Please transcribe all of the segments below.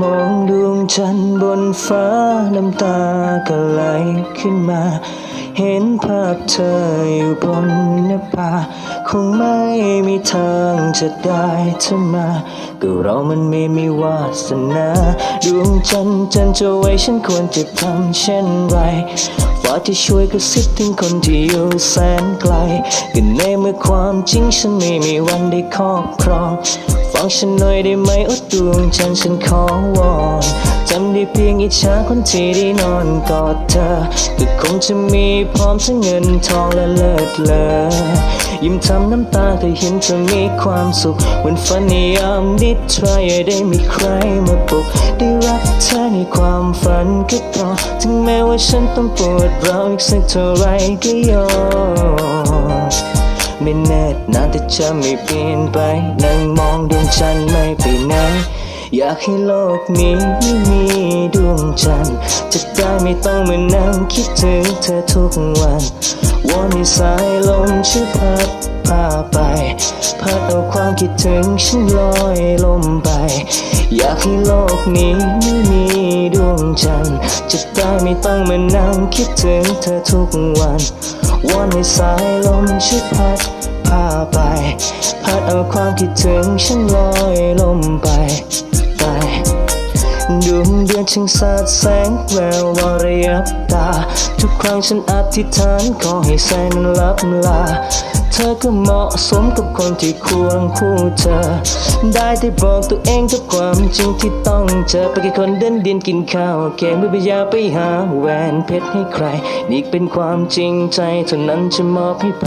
มองดวงจันทร์บนฟ้าน้ำตาก็ไหลขึ้นมา เห็นภาพเธออยู่บนหน้าผาคงไม่มีทางจะได้เธอมา ก็เรามันไม่มีวาสนา ดวงจันทร์จันทร์จะไว้ฉันควรจะทำเช่นไร ฟ้าที่ช่วยกระซิบถึงคนที่อยู่แสนไกลก็ในเมื่อความจริงฉันไม่มีวันได้ครอบครองฟังฉันหน่อยได้ไหมอ้ดวงจันฉันขอวอนจำได้เพียงอิจฉาคนที่ได้นอนกอดเธอก็คงจะมีพร้อมทั้งเงินทองและเลิศเลอยิ้มทำน้ำตาก็เห็นเธอมีความสุขเหมือนฝันในยามนิทรายได้มีใครมา ก ได้รักเธอในความฝันก็พอถึงแม้ว่าฉันต้องปวดร้าวอีกสักเท่าไรก็ยอมไม่แน่นานแต่จะไม่เปลี่ยนไป นั่งมองดวงจันทร์ไม่ไปไหนอยากให้โลกนี้ไม่มีดวงจันทร์จะได้ไม่ต้องมานั่งคิดถึงเธอทุกวันวอนให้สายลมช่วยพัด พาไปพัดเอาความคิดถึงฉันลอยลมไป อยากให้โลกนี้ไม่มีดวงจันทร์จะได้ไม่ต้องมานั่งคิดถึงเธอทุกวันวอนให้สายลมช่วยพัดพาไป พัดเอาความคิดถึงฉันลอยลมไปไปดวงเดือนช่างสาดแสงแวววาระยับตา ทุกครั้งฉันอธิษฐานขอให้แสงนั้นลับลา เธอก็เหมาะสมกับคนที่ควรคู่เธอ ได้แต่บอกตัวเองกับความจริงที่ต้องเจอ ไปแค่คนเดินดินกินข้าวแกไม่ไปยาไปหาแหวนเพชรให้ใคร นี่เป็นความจริงใจเท่านั้นจะมอบให้ไป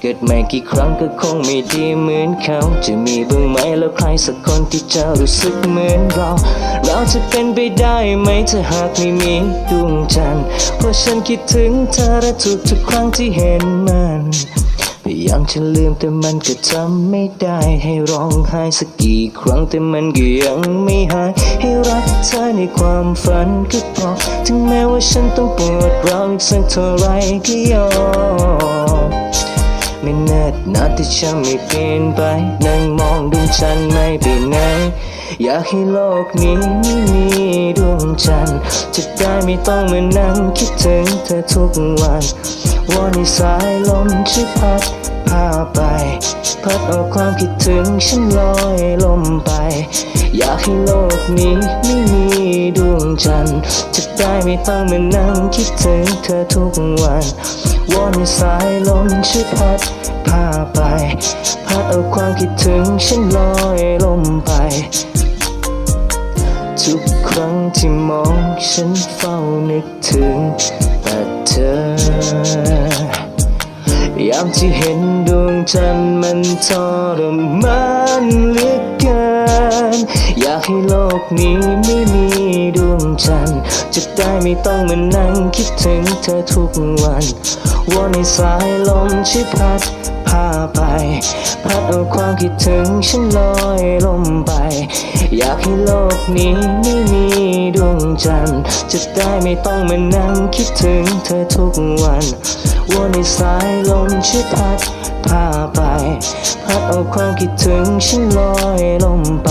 เกิดไม่กี่ครั้งก็คงไม่ดีเหมือนเขา จะมีบ้างไหมแล้วใครสักคนที่จะรู้สึกเหมือนเรา เราจะเป็นไปได้ไหมถ้าหากไม่มีดวงจันทร์เพราะฉันคิดถึงเธอและทุกทุกๆครั้งที่เห็นมันายามจะลืมแต่มันก็ทำไม่ได้ให้ร้องไห้สักกี่ครั้งแต่มันก็ยังไม่หายให้รักเธอในความฝันก็พอถึงแม้ว่าฉันต้องปวดร้าวอีกสักเท่าไรก็ยอมไม่แน่นาที่ฉันไม่เปลี่ยนไปนั่งมองดวงจันทร์ไม่ไปไหนอยากให้โลกนี้ไม่มีดวงจันทร์จะได้ไม่ต้องมานั่งคิดถึงเธอทุกวันวอนให้สายลมช่วยพัด พาไปพัดเอาความคิดถึงฉันลอยลมไป อยากให้โลกนี้ไม่มีดวงจันทร์จะได้ไม่ต้องมานั่งคิดถึงเธอทุกวันวอนสายลมช่วยพัดพาไปพัดเอาความคิดถึงฉันลอยลมไป ทุกครั้งที่มองฉันเฝ้านึกถึงแต่เธอ ยามที่เห็นดวงจันทร์มันทรมานเหลือเกิน อยากให้โลกนี้ไม่มี จันจะได้ไม่ต้องมานั่งคิดถึงเธอทุกวันวอนให้สายลมช่วยพัดพาไป พัดเอาความคิดถึงฉันลอยลมไป อยากให้โลกนี้ไม่มีดวงจันทร์จะได้ไม่ต้องมานั่งคิดถึงเธอทุกวันวอนให้สายลมช่วยพัดพาไป พัดเอาความคิดถึงฉันลอยลมไป